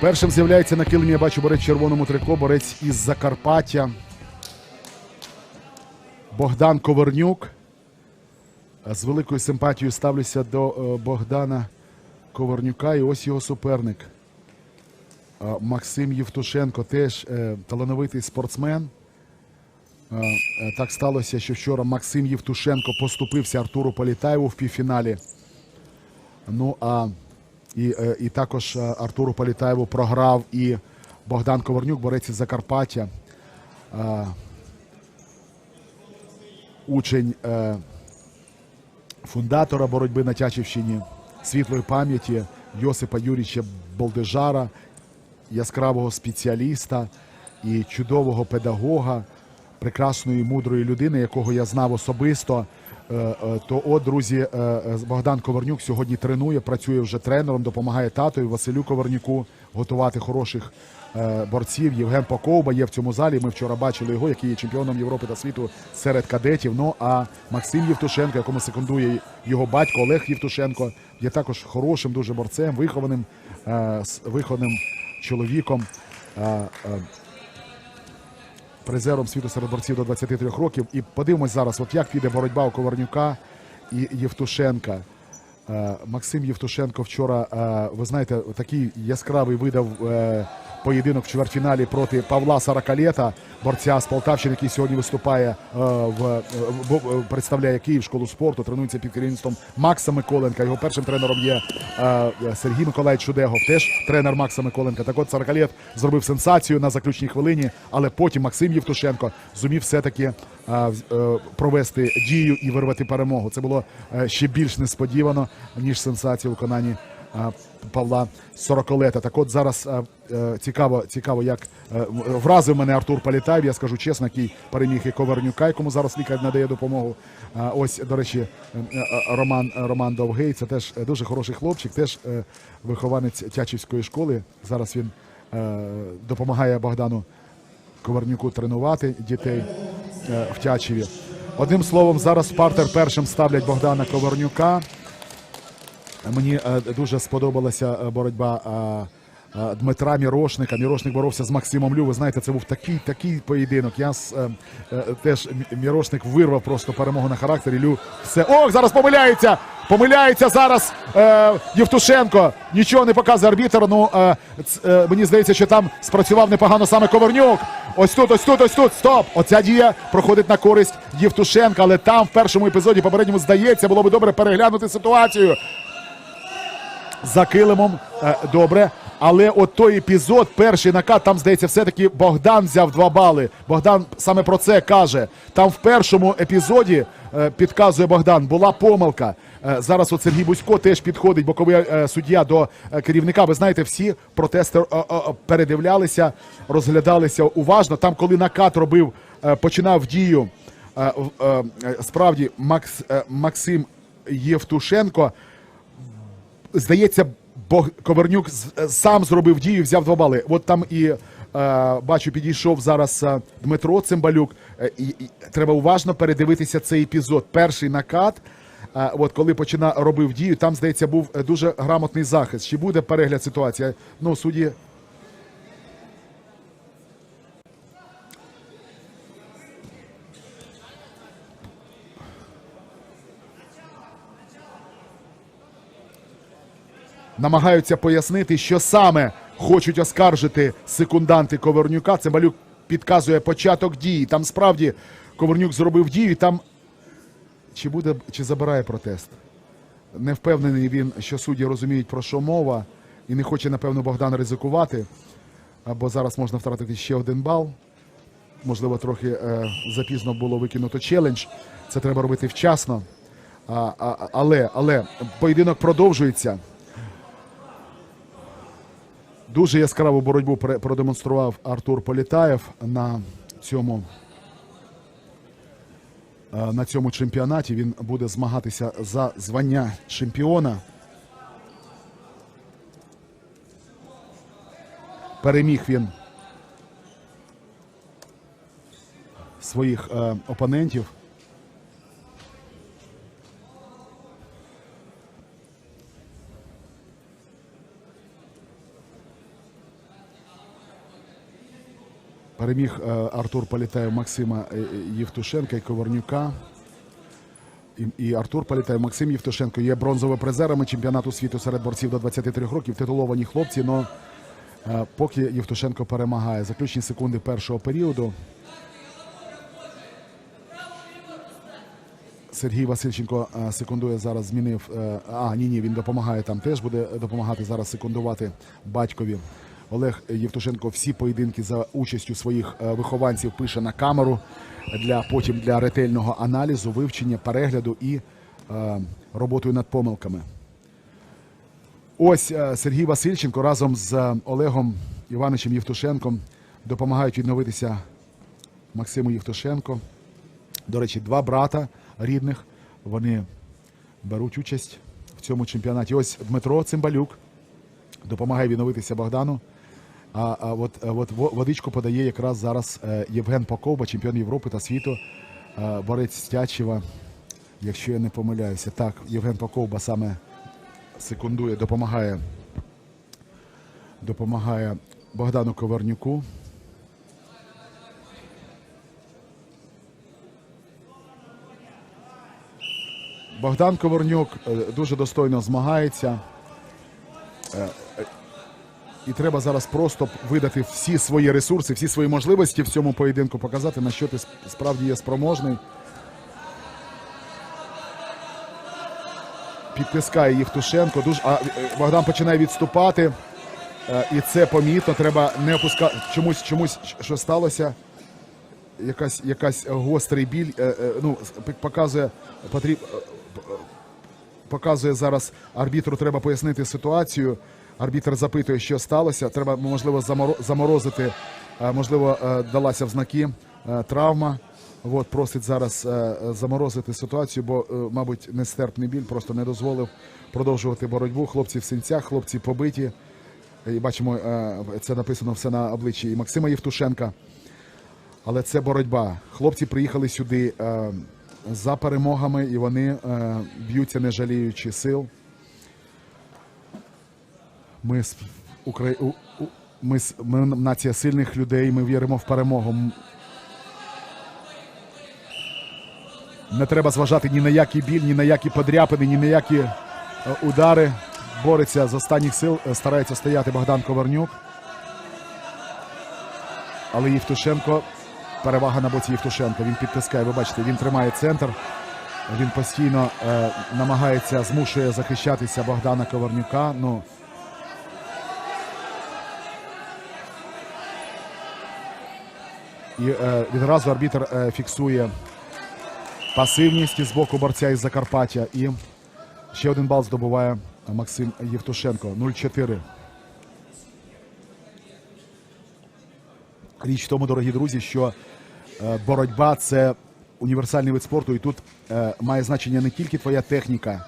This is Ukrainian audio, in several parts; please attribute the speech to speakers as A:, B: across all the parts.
A: Першим з'являється на килимі, я бачу борець червоному трико, борець із Закарпаття. Богдан Ковернюк. З великою симпатією ставлюся до е, Богдана Ковернюка. І ось його суперник. Е, Максим Євтушенко, теж е, талановитий спортсмен. Так сталося, що вчора Максим Євтушенко поступився Артуру Політаєву в півфіналі. Ну а і, е, і також е, Артуру Політаєву програв і Богдан Ковернюк, борець із Закарпаття. Е, Учень фундатора боротьби на Тячівщині, світлої пам'яті Йосипа Юрійовича Болдежара, яскравого спеціаліста і чудового педагога, прекрасної мудрої людини, якого я знав особисто. Е, е, То, от, друзі, е, Богдан Ковернюк сьогодні тренує, працює вже тренером, допомагає татові Василю Ковернюку готувати хороших борців. Євген Поковба є в цьому залі. Ми вчора бачили його, який є чемпіоном Європи та світу серед кадетів. Ну а Максим Євтушенко, якому секундує його батько Олег Євтушенко, є також хорошим дуже борцем, вихованим, вихованим чоловіком. Призером світу серед борців до 23 років. І подивимось зараз, от як піде боротьба у Коварнюка і Євтушенка. Е, Максим Євтушенко вчора, е, ви знаєте, такий яскравий видав е, поєдинок в чвертьфіналі проти Павла Саракалєта, борця з Полтавщини, який сьогодні виступає в, представляє Київ школу спорту, тренується під керівництвом Макса Миколенка. Його першим тренером є Сергій Миколаївич Шудегов, теж тренер Макса Миколенка. Так от Саракалєт зробив сенсацію на заключній хвилині, але потім Максим Євтушенко зумів все-таки е, вз- е, провести дію і вирвати перемогу. Це було е, ще більш несподівано, ніж сенсація у виконанні е, Павла Сороколета. Так от зараз е, е, цікаво, цікаво, як е, вразив мене Артур Політаєв, я скажу чесно, який переміг і Ковернюка, якому зараз лікар надає допомогу. Ось, до речі, е, е, Роман, Роман Довгий, це теж е, дуже хороший хлопчик, теж е, вихованець Тячівської школи. Зараз він е, допомагає Богдану Ковернюку тренувати дітей е, в Тячеві. Одним словом, зараз партер першим ставлять Богдана Ковернюка. Мені е, дуже сподобалася е, боротьба е, е, Дмитра Мірошника. Мірошник боровся з Максимом Лю. Ви знаєте, це був такий такий поєдинок. Я е, е, теж Мірошник вирвав просто перемогу на характері. Лю все. Ох, зараз помиляється! Помиляється зараз е, Євтушенко. Нічого не показує арбітер. Ну е, е, мені здається, що там спрацював непогано саме Ковернюк. Ось тут, ось тут, ось тут. Стоп! Оця дія проходить на користь Євтушенка, але там в першому епізоді попередньому здається, було би добре переглянути ситуацію за килимом е, добре. Але от той епізод, перший накат, там здається, все-таки Богдан взяв два бали. Богдан саме про це каже. Там в першому епізоді е, підказує Богдан, була помилка. Е, зараз от Сергій Бузько теж підходить, боковий е, суддя до керівника. Ви знаєте, всі протести передивлялися, розглядалися уважно. Там, коли накат робив, починав дію. Справді, Макс, Максим Євтушенко здається, Бог Ковернюк е, сам зробив дію, взяв два бали. От там і е, бачу, підійшов зараз е, Дмитро Цимбалюк. Е, і, і треба уважно передивитися цей епізод. Перший накат. е, От коли почина робив дію, там здається був дуже грамотний захист. Чи буде перегляд ситуації? Ну, судді намагаються пояснити, що саме хочуть оскаржити секунданти Ковернюка. Цимбалюк підказує початок дії. Там справді Ковернюк зробив дію. Там чи буде чи забирає протест? Не впевнений він, що судді розуміють про що мова, і не хоче, напевно, Богдан ризикувати. Або зараз можна втратити ще один бал. Можливо, трохи е, запізно було викинуто челендж. Це треба робити вчасно. А, а, але, але поєдинок продовжується. Дуже яскраву боротьбу продемонстрував Артур Політаєв на цьому, е, на цьому чемпіонаті. Він буде змагатися за звання чемпіона. Переміг він своїх е, опонентів. Переміг е, Артур Політаєв Максима е, е, Євтушенка і Коварнюка. І, Артур Політаєв, Максим Євтушенко є бронзовими призерами чемпіонату світу серед борців до 23 років. Титуловані хлопці, але поки Євтушенко перемагає. Заключні секунди першого періоду. Сергій Васильченко секундує зараз, змінив. А, ні, ні, він допомагає там теж буде допомагати зараз секундувати батькові. Олег Євтушенко всі поєдинки за участю своїх е, вихованців пише на камеру для потім для ретельного аналізу, вивчення, перегляду і е, роботою над помилками. Ось е, Сергій Васильченко разом з е, Олегом Івановичем Євтушенком допомагають відновитися Максиму Євтушенко. До речі, два брата рідних. Вони беруть участь в цьому чемпіонаті. Ось Дмитро Цимбалюк допомагає відновитися Богдану. А, а от, от водичку подає якраз зараз е, Євген Поковба, чемпіон Європи та світу, е, борець з Тячева, якщо я не помиляюся. Так, Євген Поковба саме секундує, допомагає, допомагає Богдану Ковернюку. Богдан Коварнюк е, дуже достойно змагається. І треба зараз просто видати всі свої ресурси, всі свої можливості в цьому поєдинку, показати, на що ти справді є спроможний. Підтискає Євтушенко. Дуже... А е, Богдан починає відступати. Е, І це помітно. Треба не опускати чомусь, чомусь, що сталося. Якась, якась гострий біль. е, Ну, показує, потріб, показує зараз арбітру, треба пояснити ситуацію. Арбітр запитує, що сталося. Треба, можливо, заморо- заморозити. Е, Можливо, е, далася в знаки е, травма. От, просить зараз заморозити ситуацію, бо, мабуть, нестерпний біль просто не дозволив продовжувати боротьбу. Хлопці в синцях, хлопці побиті. І бачимо, це написано все на обличчі і Максима Євтушенка. Але це боротьба. Хлопці приїхали сюди за перемогами, і вони б'ються, не жаліючи сил. Ми, с- Укра... у- у- ми, с- ми нація сильних людей, ми віримо в перемогу. Не треба зважати ні на який біль, ні на які подряпини, ні на які е, удари. Бореться з останніх сил, е, старається стояти Богдан Коварнюк. Але Євтушенко, перевага на боці Євтушенка. Він підтискає, ви бачите, він тримає центр. Він постійно е, намагається, змушує захищатися Богдана Коварнюка. Ну, і е, відразу арбітр е, фіксує пасивність з боку борця із Закарпаття. І ще один бал здобуває Максим Євтушенко. 0-4. Річ в тому, дорогі друзі, що е, боротьба це універсальний вид спорту, і тут е, має значення не тільки твоя техніка,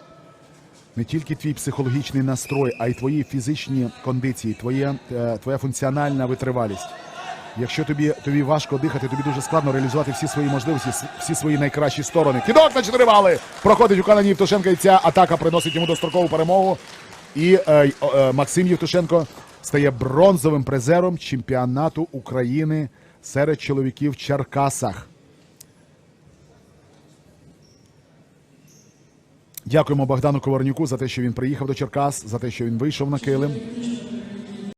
A: не тільки твій психологічний настрой, а й твої фізичні кондиції, твоє, е, твоя функціональна витривалість. Якщо тобі, тобі важко дихати, тобі дуже складно реалізувати всі свої можливості, всі свої найкращі сторони. Кидок на чотири бали! Проходить у Канані Євтушенка, і ця атака приносить йому дострокову перемогу. І е, е, Максим Євтушенко стає бронзовим призером чемпіонату України серед чоловіків в Черкасах. Дякуємо Богдану Коварнюку за те, що він приїхав до Черкас, за те, що він вийшов на килим.